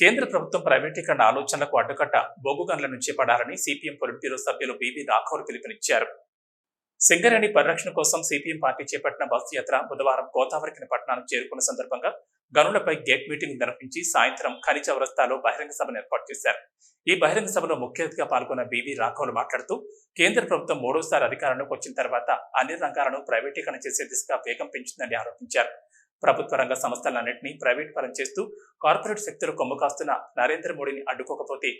కేంద్ర ప్రభుత్వం ప్రైవేటీకరణ ఆలోచనలకు అడ్డుకట్ట బొగ్గు గన్ల నుంచి పడాలని సిపిఎం పొలిట్ బ్యూరో సభ్యులు బీబీ రాఘవులు పిలుపునిచ్చారు. సింగరేణి పరిరక్షణ కోసం సిపిఎం పార్టీ చేపట్టిన బస్సు యాత్ర బుధవారం గోదావరికి పట్టణానికి చేరుకున్న సందర్భంగా గనులపై గేట్ మీటింగ్ నిర్వహించి సాయంత్రం ఖనిజ చౌరస్తాలో బహిరంగ సభను ఏర్పాటు చేశారు. ఈ బహిరంగ సభలో ముఖ్య అతిథిగా పాల్గొన్న బీవీ రాఘవులు మాట్లాడుతూ కేంద్ర ప్రభుత్వం మూడోసారి అధికారంలోకి వచ్చిన తర్వాత అన్ని రంగాలను ప్రైవేటీకరణ చేసే దిశగా వేగం పెంచిందని ఆరోపించారు. ప్రభుత్వ రంగ సంస్థలన్నింటినీ ప్రైవేట్ పరం చేస్తూ కార్పొరేట్ శక్తులు కొమ్ము కాస్తున్న నరేంద్ర మోడీని అడ్డుకోకపోతే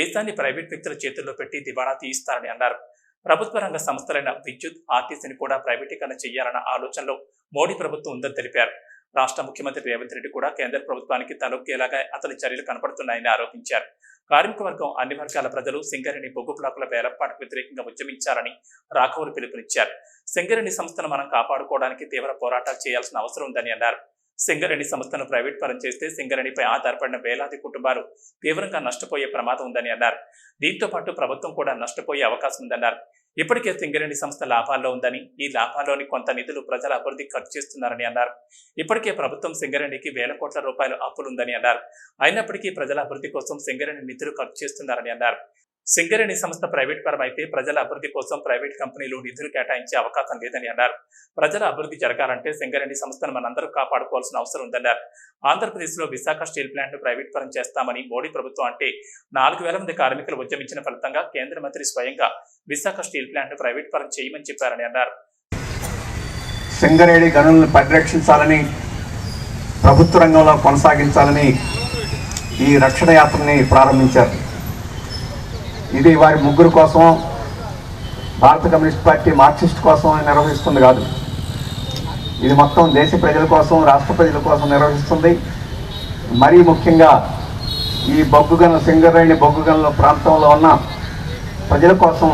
దేశాన్ని ప్రైవేట్ వ్యక్తుల చేతుల్లో పెట్టి దివాణా తీయిస్తారని అన్నారు. ప్రభుత్వ రంగ సంస్థలైన విద్యుత్ ఆర్టీసీని కూడా ప్రైవేటీకరణ చేయాలన్న ఆలోచనలో మోడీ ప్రభుత్వం ఉందని తెలిపారు. రాష్ట్ర ముఖ్యమంత్రి రేవంత్ రెడ్డి కూడా కేంద్ర ప్రభుత్వానికి తలొక్కేలాగా అతని చర్యలు కనపడుతున్నాయని ఆరోపించారు. కార్మిక వర్గం అన్ని వర్గాల ప్రజలు సింగరేణి బొగ్గు బ్లాకుల వేలపాటుకు వ్యతిరేకంగా ఉద్యమించాలని రాఘవులు పిలుపునిచ్చారు. సింగరేణి సంస్థను మనం కాపాడుకోవడానికి తీవ్ర పోరాటాలు చేయాల్సిన అవసరం ఉందని అన్నారు. సింగరేణి సంస్థను ప్రైవేట్ పరం చేస్తే సింగరేణిపై ఆధారపడిన వేలాది కుటుంబాలు తీవ్రంగా నష్టపోయే ప్రమాదం ఉందని అన్నారు. దీంతో పాటు ప్రభుత్వం కూడా నష్టపోయే అవకాశం ఉందన్నారు. ఇప్పటికే సింగరేణి సంస్థ లాభాల్లో ఉందని ఈ లాభాల్లోని కొంత నిధులు ప్రజల అభివృద్ధి ఖర్చు చేస్తున్నారని అన్నారు. ఇప్పటికే ప్రభుత్వం సింగరేణికి వేల కోట్ల రూపాయలు అప్పులుందని అన్నారు. అయినప్పటికీ ప్రజల అభివృద్ధి కోసం సింగరేణి నిధులు ఖర్చు చేస్తున్నారని అన్నారు. సింగరేణి సంస్థ ప్రైవేట్ పరం అయితే ప్రజల అభివృద్ధి కోసం ప్రైవేట్ కంపెనీలు నిధులు కేటాయించే అవకాశం లేదని అన్నారు. ప్రజల అభివృద్ధి జరగాలంటే సింగరేణి సంస్థను మనందరూ కాపాడుకోవాల్సిన అవసరం ఉందన్నారు. ఆంధ్రప్రదేశ్లో విశాఖ స్టీల్ ప్లాంట్ ప్రైవేట్ పరం చేస్తామని మోడీ ప్రభుత్వం అంటే నాలుగు వేల మంది కార్మికులు ఉద్యమించిన ఫలితంగా కేంద్ర మంత్రి స్వయంగా విశాఖ స్టీల్ ప్లాంట్ ప్రైవేట్ పరం చేయమని చెప్పారని అన్నారు. సింగరేణి గనులను పరిరక్షించాలని ప్రభుత్వ రంగంలో కొనసాగించాలని ఈ రక్షణ యాత్రని ప్రారంభించారు. ఇది వారి ముగ్గురు కోసం భారత కమ్యూనిస్ట్ పార్టీ మార్క్సిస్ట్ కోసం నిర్వహిస్తుంది కాదు. ఇది మొత్తం దేశ ప్రజల కోసం రాష్ట్ర ప్రజల కోసం నిర్వహిస్తుంది. మరీ ముఖ్యంగా ఈ బొగ్గుగన సింగరేణి బొగ్గు ప్రాంతంలో ఉన్న ప్రజల కోసం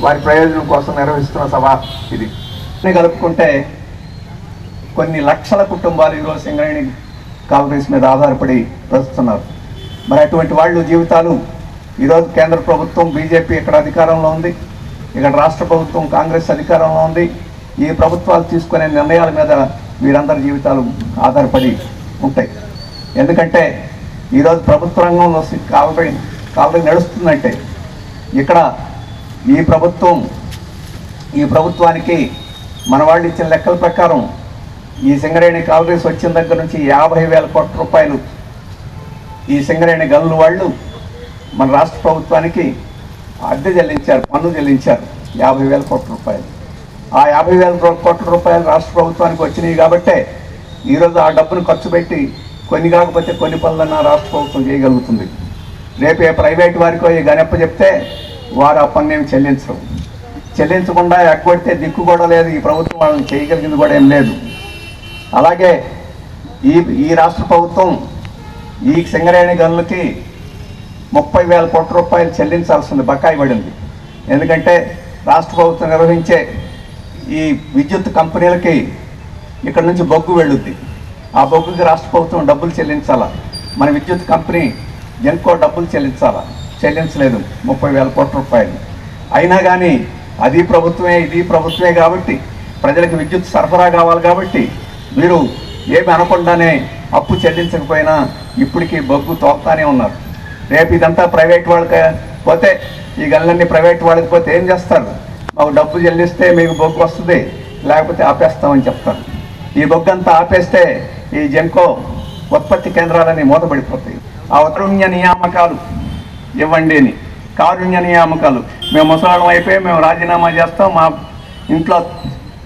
వారి ప్రయోజనం కోసం నిర్వహిస్తున్న సభ ఇది. కలుపుకుంటే కొన్ని లక్షల కుటుంబాలు ఈరోజు సింగరేణి కాలనీస్ మీద ఆధారపడి బ్రతుకుతున్నారు మరి అటువంటి వాళ్ళు జీవితాలు ఈరోజు కేంద్ర ప్రభుత్వం బీజేపీ ఇక్కడ అధికారంలో ఉంది. ఇక్కడ రాష్ట్ర ప్రభుత్వం కాంగ్రెస్ అధికారంలో ఉంది. ఈ ప్రభుత్వాలు తీసుకునే నిర్ణయాల మీద వీరందరి జీవితాలు ఆధారపడి ఉంటాయి. ఎందుకంటే ఈరోజు ప్రభుత్వ రంగంలో కాలరీ కాలరీ నడుస్తుందంటే ఇక్కడ ఈ ప్రభుత్వం ఈ ప్రభుత్వానికి మన వాళ్ళు ఇచ్చిన లెక్కల ప్రకారం ఈ సింగరేణి కాలరీస్ వచ్చిన దగ్గర నుంచి యాభై వేల కోట్ల రూపాయలు ఈ సింగరేణి గనులు వాళ్ళు మన రాష్ట్ర ప్రభుత్వానికి అద్దె చెల్లించారు పన్ను చెల్లించారు యాభై వేల కోట్ల రూపాయలు. ఆ యాభై వేల కోట్ల రూపాయలు రాష్ట్ర ప్రభుత్వానికి వచ్చినాయి కాబట్టే ఈరోజు ఆ డబ్బును ఖర్చు పెట్టి కొన్ని కాకపోతే కొన్ని పనులన్న రాష్ట్ర ప్రభుత్వం చేయగలుగుతుంది. రేపు ఏ ప్రైవేట్ వారికో ఈ గనెప్ప చెప్తే వారు ఆ పన్ను ఏమి చెల్లించరు. చెల్లించకుండా ఎగ్గొడితే దిక్కు కూడా లేదు ఈ ప్రభుత్వం వాళ్ళని చేయగలిగింది కూడా ఏం లేదు. అలాగే ఈ ఈ రాష్ట్ర ప్రభుత్వం ఈ సింగరేణి గనులకి ముప్పై వేల కోట్ల రూపాయలు చెల్లించాల్సింది బకాయి పడింది. ఎందుకంటే రాష్ట్ర ప్రభుత్వం నిర్వహించే ఈ విద్యుత్ కంపెనీలకి ఇక్కడ నుంచి బొగ్గు వెళ్ళుద్ది. ఆ బొగ్గుకి రాష్ట్ర ప్రభుత్వం డబ్బులు చెల్లించాలా? మన విద్యుత్ కంపెనీ జెన్కో డబ్బులు చెల్లించాలా? చెల్లించలేదు ముప్పై వేల కోట్ల రూపాయలు. అయినా కానీ అది ప్రభుత్వమే ఇది ప్రభుత్వమే కాబట్టి ప్రజలకు విద్యుత్ సరఫరా కావాలి కాబట్టి మీరు ఏమి అనకుండానే అప్పు చెల్లించకపోయినా ఇప్పటికీ బొగ్గు తోపుతానే ఉన్నారు. రేపు ఇదంతా ప్రైవేట్ వాళ్ళకి పోతే ఈ గనులన్నీ ప్రైవేట్ వాళ్ళకి పోతే ఏం చేస్తారు? మాకు డబ్బు చెల్లిస్తే మీకు బొగ్గు వస్తుంది లేకపోతే ఆపేస్తామని చెప్తారు. ఈ బొగ్గు అంతా ఆపేస్తే ఈ జెన్కో ఉత్పత్తి కేంద్రాలన్నీ మూతపడిపోతాయి ఆ ఉత్తరుణ్య నియామకాలు ఇవ్వండి అని. కారుణ్య నియామకాలు. మేము ముసలాడం అయిపోయి మేము రాజీనామా చేస్తాం మా ఇంట్లో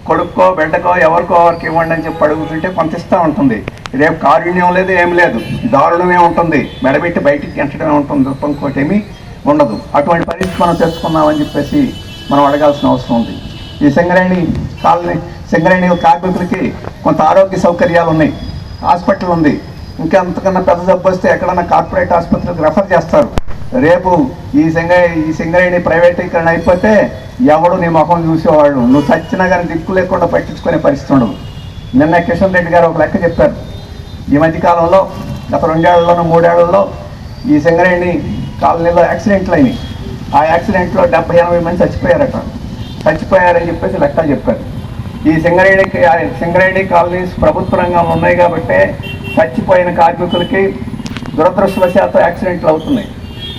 కొడుక్కో బిడ్డకో ఎవరికో ఎవరికి ఇవ్వండి అని చెప్పి అడుగుతుంటే కొంత ఇస్తూ ఉంటుంది. రేపు కారుణ్యం లేదు ఏం లేదు. దారుణమే ఉంటుంది. మెడబెట్టి బయటికి ఎంచడమే ఉంటుంది. తప్ప ఇంకోటి ఏమీ ఉండదు. అటువంటి పరిస్థితి మనం తెలుసుకుందామని చెప్పేసి మనం అడగాల్సిన అవసరం ఉంది. ఈ సింగరేణి కాలనీ సింగరేణి కార్మికులకి కొంత ఆరోగ్య సౌకర్యాలు ఉన్నాయి. హాస్పిటల్ ఉంది. ఇంకా అంతకన్నా పెద్ద జబ్బు వస్తే ఎక్కడన్నా కార్పొరేట్ ఆసుపత్రికి రెఫర్ చేస్తారు. రేపు ఈ సింగ ఈ సింగరేణి ప్రైవేటీకరణ అయిపోతే ఎవడు నీ ముఖం చూసేవాళ్ళు? నువ్వు చచ్చినా కానీ దిక్కు లేకుండా పట్టించుకునే పరిస్థితి ఉండదు. నిన్న కిషన్ రెడ్డి గారు ఒక లెక్క చెప్పారు. ఈ మధ్యకాలంలో గత రెండేళ్ళలోనూ మూడేళ్ళలో ఈ సింగరేణి కాలనీలో యాక్సిడెంట్లు అయినాయి. ఆ యాక్సిడెంట్లో డెబ్బై ఎనభై మంది చచ్చిపోయారట. చచ్చిపోయారని చెప్పేసి లెక్కలు చెప్పారు. ఈ సింగరేణికి సింగరేణి కాలనీస్ ప్రభుత్వ రంగంలో ఉన్నాయి కాబట్టి చచ్చిపోయిన కార్మికులకి దురదృష్టవశాత్తు యాక్సిడెంట్లు అవుతున్నాయి.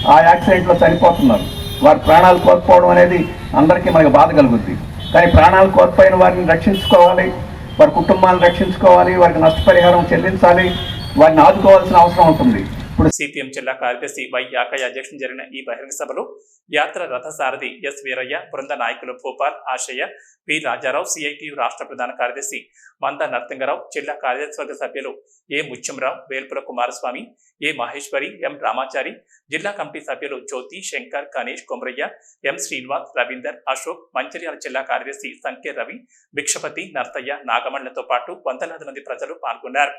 ఆ యాక్సిడెంట్లో చనిపోతున్నారు. వారి ప్రాణాలు కోల్పోవడం అనేది అందరికీ మనకు బాధ కలుగుద్ది. కానీ ప్రాణాలు కోల్పోయిన వారిని రక్షించుకోవాలి. వారి కుటుంబాలను రక్షించుకోవాలి. వారికి నష్టపరిహారం చెల్లించాలి. వారిని ఆదుకోవాల్సిన అవసరం ఉంటుంది. ఇప్పుడు సిపిఎం జిల్లా కార్యదర్శి వై యాకయ్య అధ్యక్షం జరిగిన ఈ బహిరంగ సభలో యాత్ర రథ సారథి ఎస్ వీరయ్య బృంద నాయకులు భూపాల్ ఆశయ్య పి రాజారావు సిఐటియు రాష్ట్ర ప్రధాన కార్యదర్శి మంద నరసింగరావు జిల్లా కార్యదర్శి సభ్యులు ఏ ముత్యంరావు వేల్పుల కుమారస్వామి ఏ మహేశ్వరి ఎం రామాచారి జిల్లా కమిటీ సభ్యులు జ్యోతి శంకర్ గణేష్ కొమరయ్య ఎం శ్రీనివాస్ రవీందర్ అశోక్ మంచిర్యాల జిల్లా కార్యదర్శి సంఖ్య రవి భిక్షపతి నర్తయ్య నాగమణ్లతో పాటు వందలాది మంది ప్రజలు పాల్గొన్నారు.